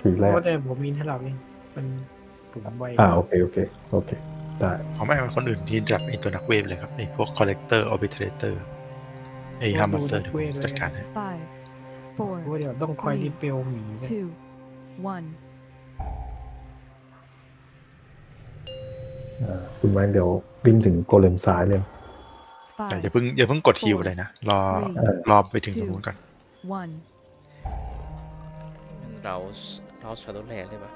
ทีแรกเพราะแต่ผมมีให้เราเองมันผมไวอ่าโอเคโอเคโอเคได้เขาไม่เอาคนอื่นที่จับไอตัวนักเวฟเลยครับไอพวก collector arbitrator ไอฮัมเมอร์เดี๋ยวผมจัดการให้ Five, เพ four, ราะว่าเดี๋ยวต้องคอยรีเปลหมีเนี่ย two, one. อ่าคุณแวนเดี๋ยววิ่งถึงโกเลมซ้ายเลยแต่ Five, อย่าเพิ่งอย่าเพิ่งกดฮิวเลยนะ รอเออรอไปถึงตรงนู้นก่อน one. เรา เราชาร์ลแลนด์เลยปะ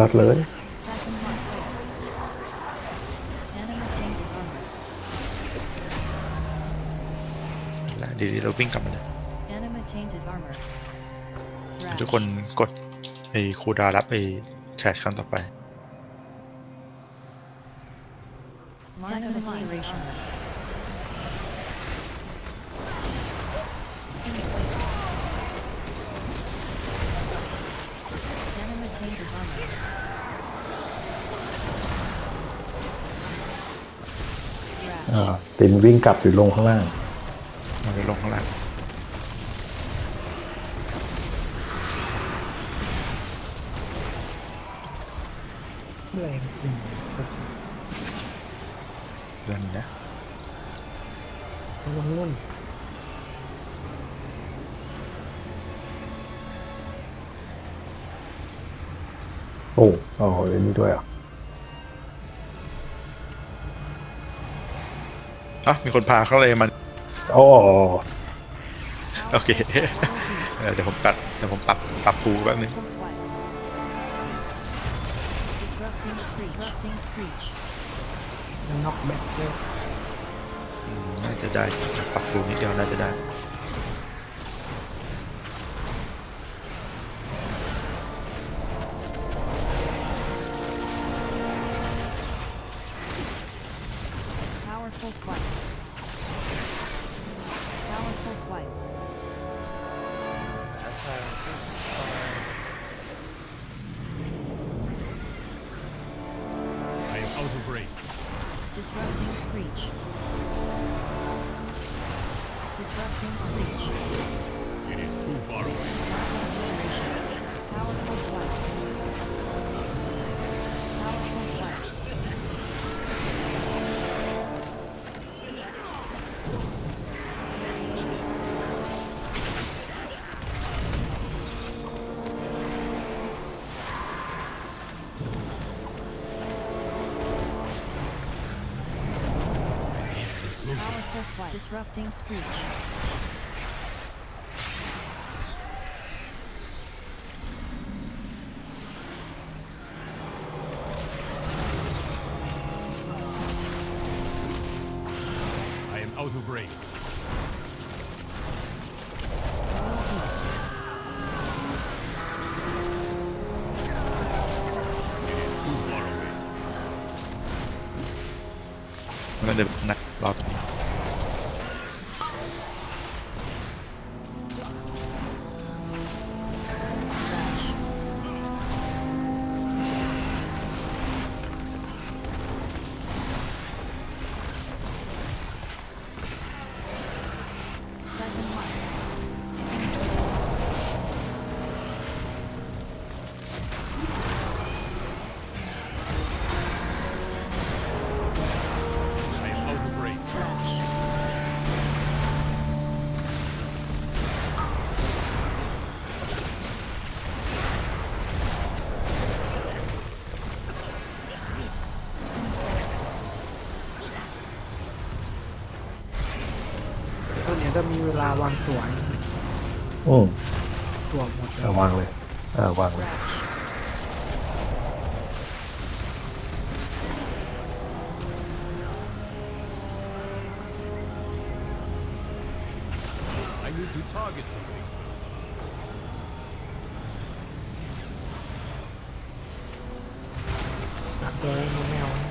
รัดเลย Second left. Enemy tainted armor. แล้วเดียวเราวิ่งกลับมาเลย Enemy tainted armor. ทุกคนกดไอคูลดาวน์รับไอแทร็ชครั้งต่อไป Mark of อ่าตินวิ่งกลับหรือลงข้างล่าง มันจะลงข้างล่างแรงอืมเดือนนี้นะแล้วก็นุ่นโอ้โอ้เอ็นนี่ด้วยอะ อะมีคนพาเข้าเลยมัน โอ้โอเค เออเดี๋ยวผมตัดเดี๋ยวผมปรับปรับภูแป๊บนึง Pulse wide. Disrupting screech. Disrupting screech. มันน็อกแบ็คเลยอืมน่าจะได้ปรับภูนิดเดียวน่าจะได้ Powerful swipe. Disrupting screech. เวลาวางตัวนี่อืมตัวหมดเลอ่ายวางเลยอ่าวางเลย Rash. I need to target something. ตัวเองแมว Mark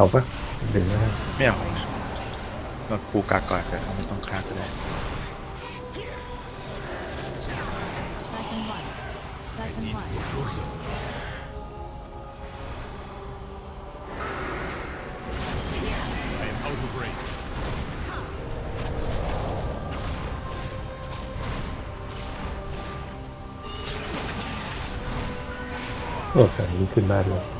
เอาปะดึงนะไม่เอาเราปูกาก่อนแต่เขาไม่ต้องฆ่าก็ได้ Second life. Second life. I am out of range. โอ้แต่นี้ขึ้นได้ด้วย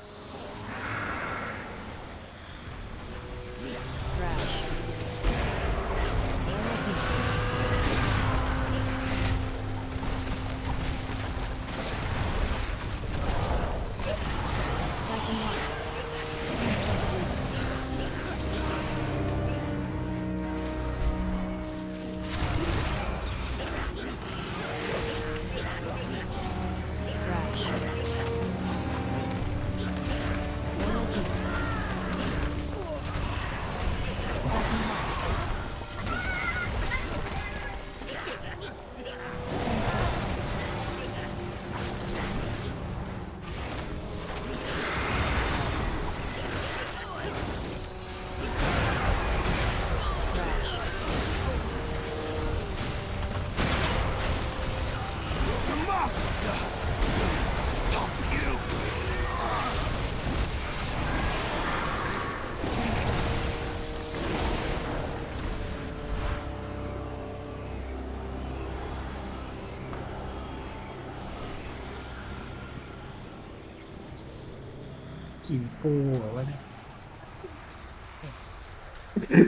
กี่ปูเหรอวะเนี่ย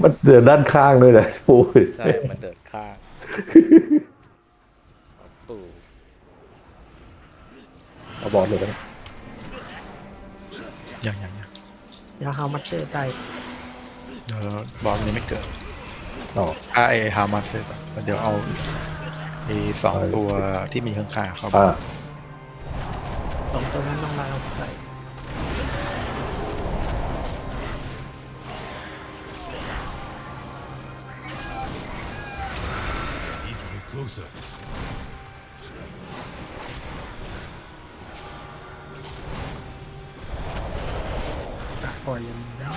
มันเดินด้านข้างด้วยนะปูใช่ มันเดินข้างปู่เอาบอลเลยนะยังยังยังยาฮามัตเตอร์ได้เดี๋ยวบอสนี้ไม่เกิดอ๋ออ่าไอฮามาเซอร์เดี๋ยวเอาไอสองตัวที่มีข้างๆเข้ามาอ่าสองตัวนั้นต้องลายเอาใส่ to get closer. กักปล่อยอย่างนี้นะ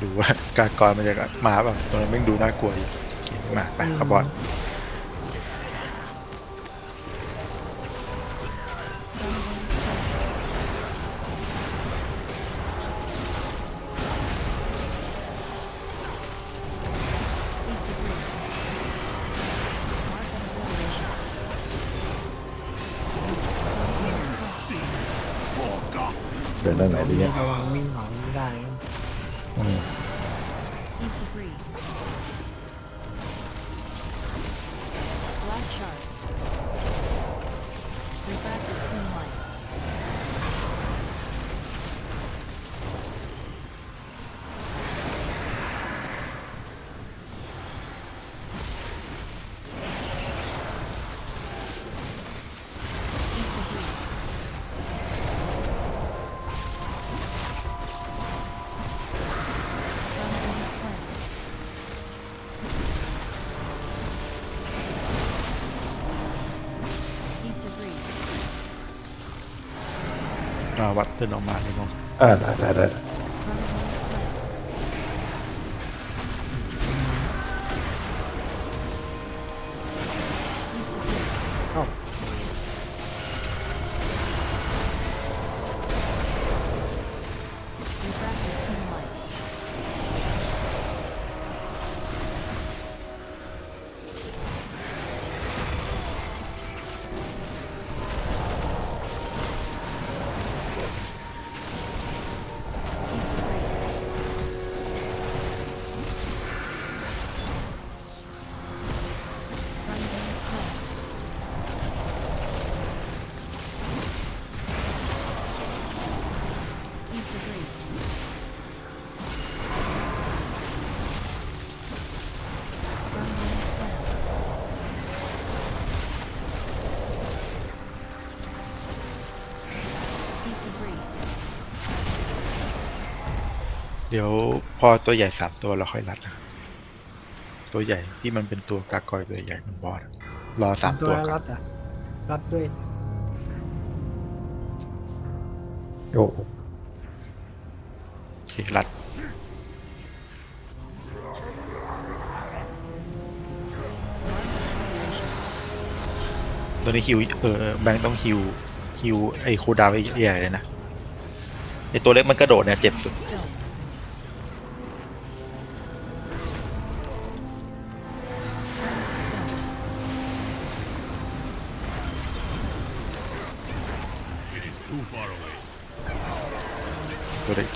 ดูว่ากากรมันจะมาแบบตัวนั้นแม่งดูน่ากลัวอยู่โอเคมาไปขบอล เดิน วัดเดินออกมาเลยมองอ่าได้ได้ได้ เดี๋ยวพอตัวใหญ่สามตัวเราค่อยรัดนะครับตัวใหญ่ที่มันเป็นตัวกากอยตัวใหญ่มันบอสอะรอสามตัตัววก่รัอนดอะรัดด้วยโอ้โอเครัดตัวนี้ฮิวเออแบงค์ต้องฮิวฮิวไอ้คูลดาวน์ใหญ่ๆเลยนะไอ้ตัวเล็กมันกระโดดเนี่ยเจ็บสุด Stone.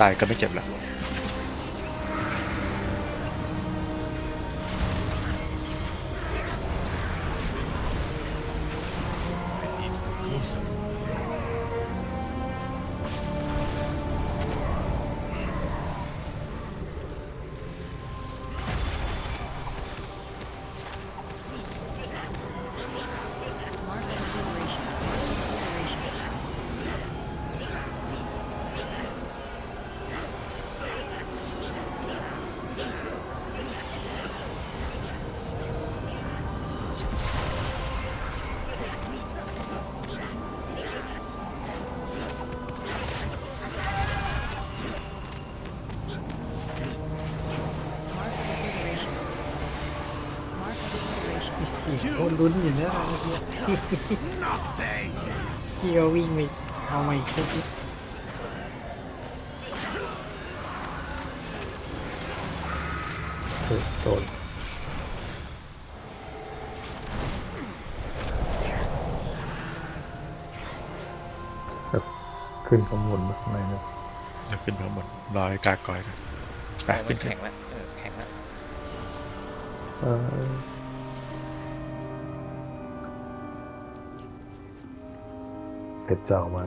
ตายก็ไม่เจ็บแล้ว คนลุ้นอยู่นะเมื่อกี้ที่เขาวิ่งไปเอามาอีกชุดนึงเออโซนแบบขึ้นข้างบนมาข้างในนะเดี๋ยวขึ้นไปข้างบนรอให้กากอยกันไปเออมัขึ้นนขึ้นแข็งแล้วเออแข็งแล้ว เอ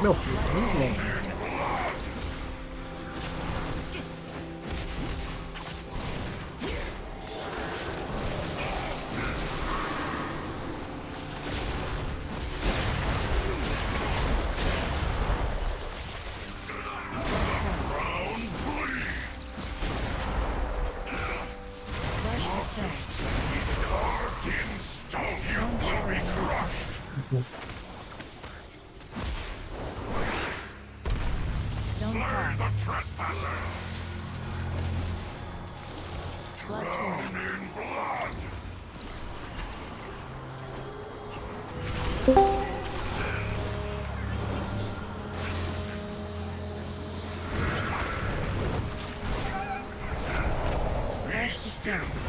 โอ้ down.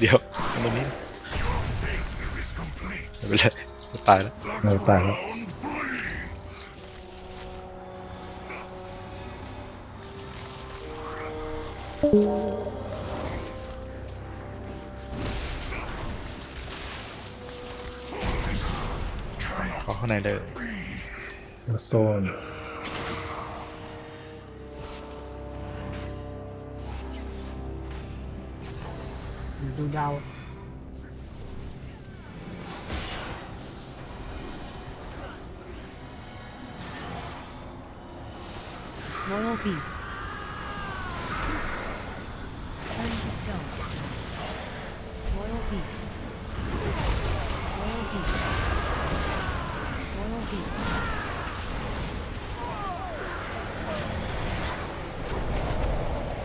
เดี๋ยวตรงนี้ไม่เป็นไรตายแล้วเออตายแล้วเข้าข้างในเลยโซน ดูดาว Royal beasts. Turn to stone. Royal beasts. Royal beasts. Royal beasts.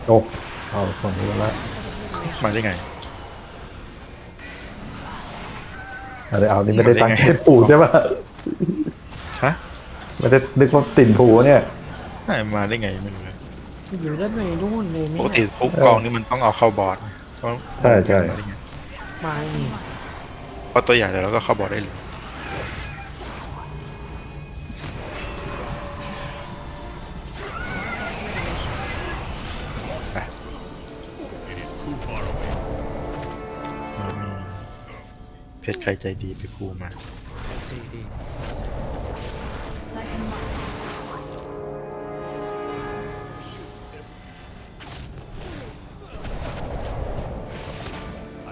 จบเอาสองตัวละมาได้ไง อะไรเอานี่ไม่ได้ตั้งมาได้ไงเช็ดปูใช่ปะฮะไม่ได้นึกว่าติ่นผูเนี่ยไม่มาได้ไงไม่รู้เลยอยู่ด้านในนู่นเลยไหมปกติเนี่ยปุ๊บกองนี่มันต้องเอาเข้าบอร์ดเพราะใช่ใช่มาได้ไงมานี่เพราะตัวใหญ่แล้วเราก็เข้าบอร์ดได้เลย ชรใครใจดีไปพูมาจีดี Second life.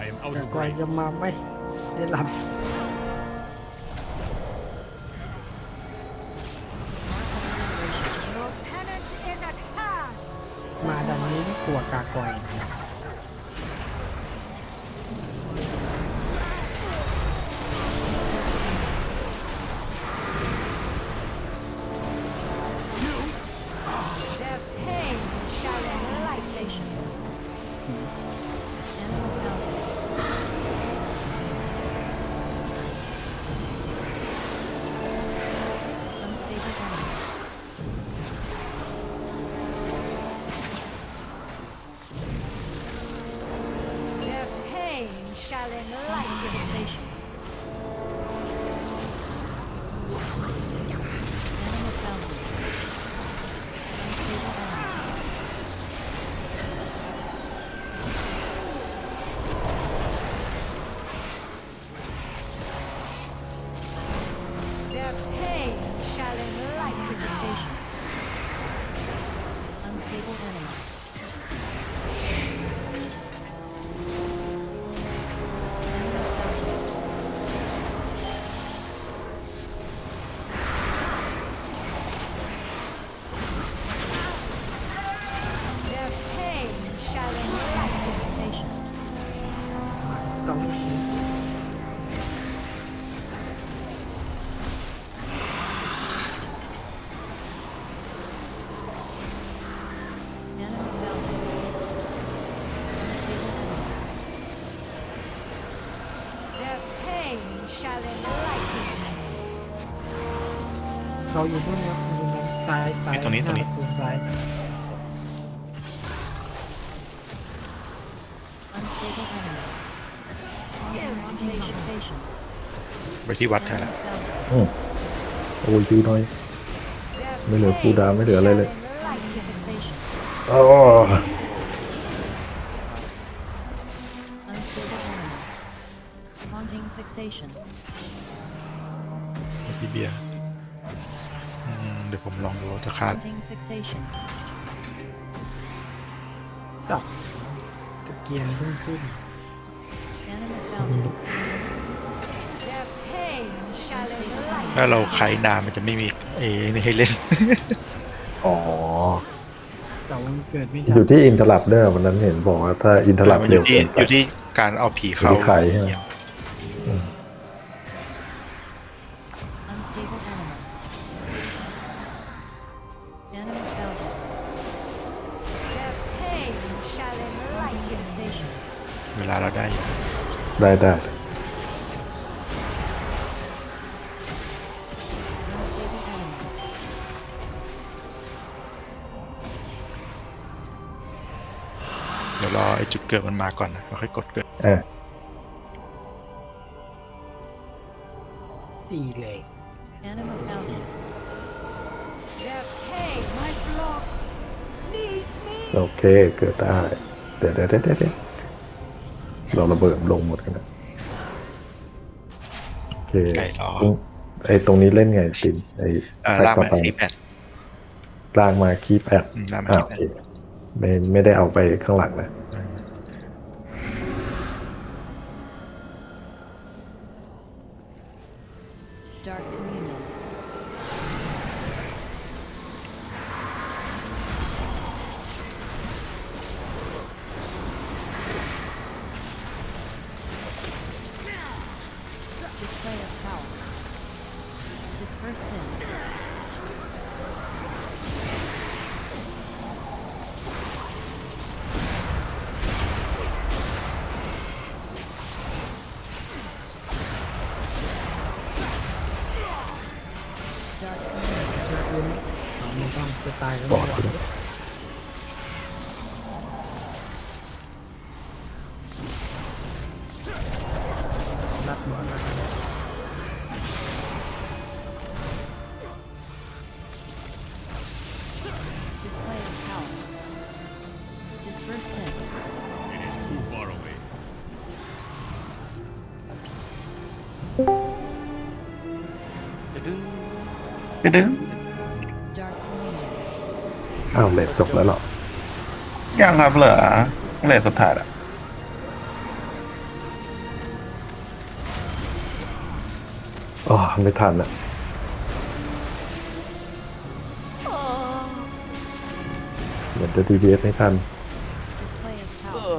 I am out แต่ of ก่อน range. จะมาไม่ได้หลับ Your penance is at hand. มาดันนี้กลัวกากอย shall enlighten the nation. เขาอยู่ตรงนี้อยู่ในซ้ายซ้ายไอ้ตรงนี้ตรงนี้ หาประตูซ้ายไปที่วัดแทนละ Animal fountain. อืมโอ้ยยูน้อย ไม่เหลือคูลดาวน์ไม่เหลืออะไรเลย Haunting fixation. โอ้ จะขาด Haunting fixation. สับตะเกียงขึ้นขึ้น Animal fountain. Their pain shall enlighten. ถ้าเราไขนานมันจะไม่มีเอนี่ให้เล่น อ๋อแต่วันเกิดไม่อทันยู่ที่อินทลับเดอร์วันนั้นเห็นบอกว่าถ้าอินทลับมันอเร็วยู่ที่เกินไปอยู่ที่การเอาผีเข้าอยู่ที่ไข่ใช่ไหม ได้ได้เดี๋ยวรอไอ้จุดเกิดมันมาก่อนเราค่อยกดเกิดเออดีเลยโอเค เกิดได้ เดี๋ยวเดี๋ยวเดี๋ยวเดี๋ยว เราระเบิดลงหมดกันนะโอเคไก่รอไอ้ตรงนี้เล่นไงตินไอ้อ่าแพ็ลากต่อมาไปที่แปดลากมาคีบแอดอืมลากมาอ่าที่โอแปเคดไม่ไม่ได้เอาไปข้างหลังนะ Dark Display of power. Disperse sin. ดึง Dark communion. อ้าวเลดจบแล้วเหรอยังครับเหลือเหลือสุดท้ายละอ๋อไม่ทันอะเหมือนจะทีวีไม่ทัน Display of power.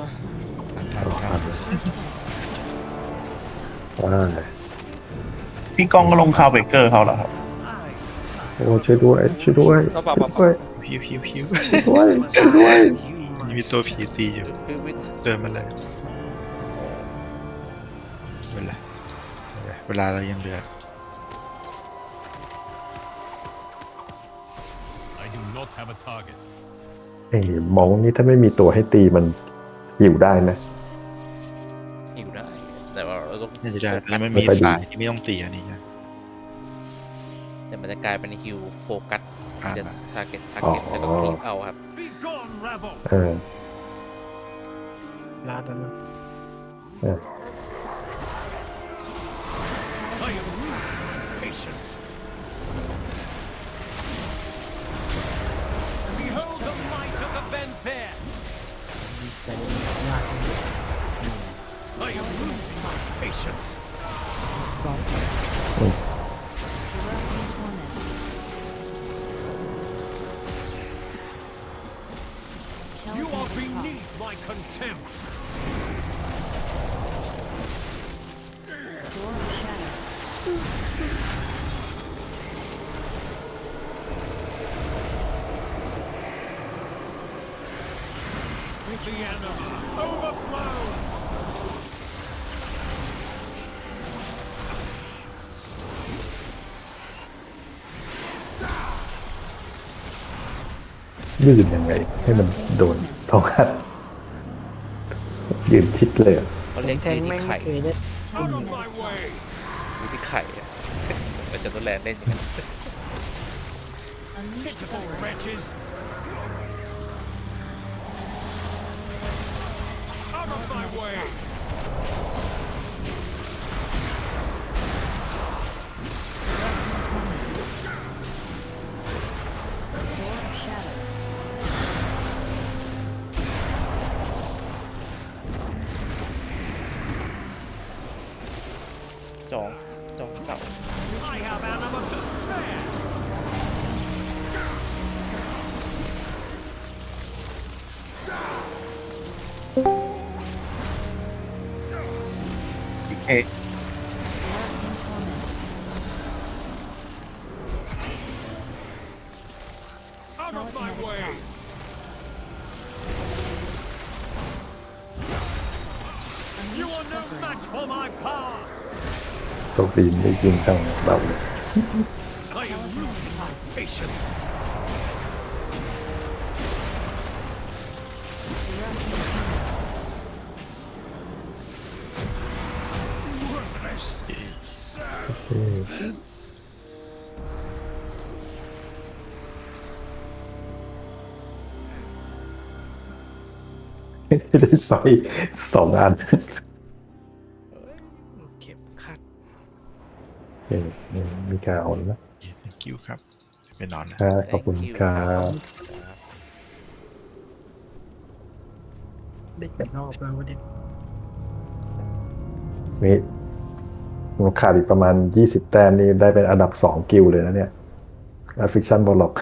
ทันทันทัน Disperse sin. ว้า พี่ก้องก็ลงคาวเบเกอร์เขาเหรอครับโอ้ช่วยด้วยช่วยด้วยช่วยด้วยพิวพิวพิวช่วยช่วยด้วยยังมีตัวผีตีอยู่คือวิเติมมาเลยเวลาเวลาเรายังเหลือ I do not have a target. ไอ้มองนี่ถ้าไม่มีตัวให้ตีมันหิวได้นะหิวได้ แต่ว่าเราต้องน่าจะได้แต่มันไม่มีค่อยดีสายที่ไม่ต้องตีอันนี้นะแต่มันจะ กลายเป็นฮิวโฟกัสอ่าจะทาร์เก็ตทาร์เก็ตแล้วก็คลิกเอาครับ Be gone, rabble! เออลาดแล้วนะเออ are Telepathic toss. beneath my contempt. Door of shadows. The anima overflows. ยืดยังไงให้มันโดน สองหัดยืนชิดเลยอะเขาเรียกแทงที่แม่งไข่ไม่เคยได้ Out of my way. ที่ไข่อะแต่ฉันต้องแลนเล่นอย่างนั้น Unleash Pitiful forward. wretches. Out of my way. องจองเสา I have anima to spare. ปีไม่กินต้องเบาเลยได้ใส่สองอัน เออมีการเอานะ thank you ครับไปนอนนะ ครับขอบคุณ Thank you ครับ ครับได้กี่รอบแล้ววะเนี่ยนี่มันขาดอีกประมาณ 20 แต้มนี่ได้เป็นอันดับ 2 กิลด์เลยนะเนี่ยฟิกชันบอลล็อก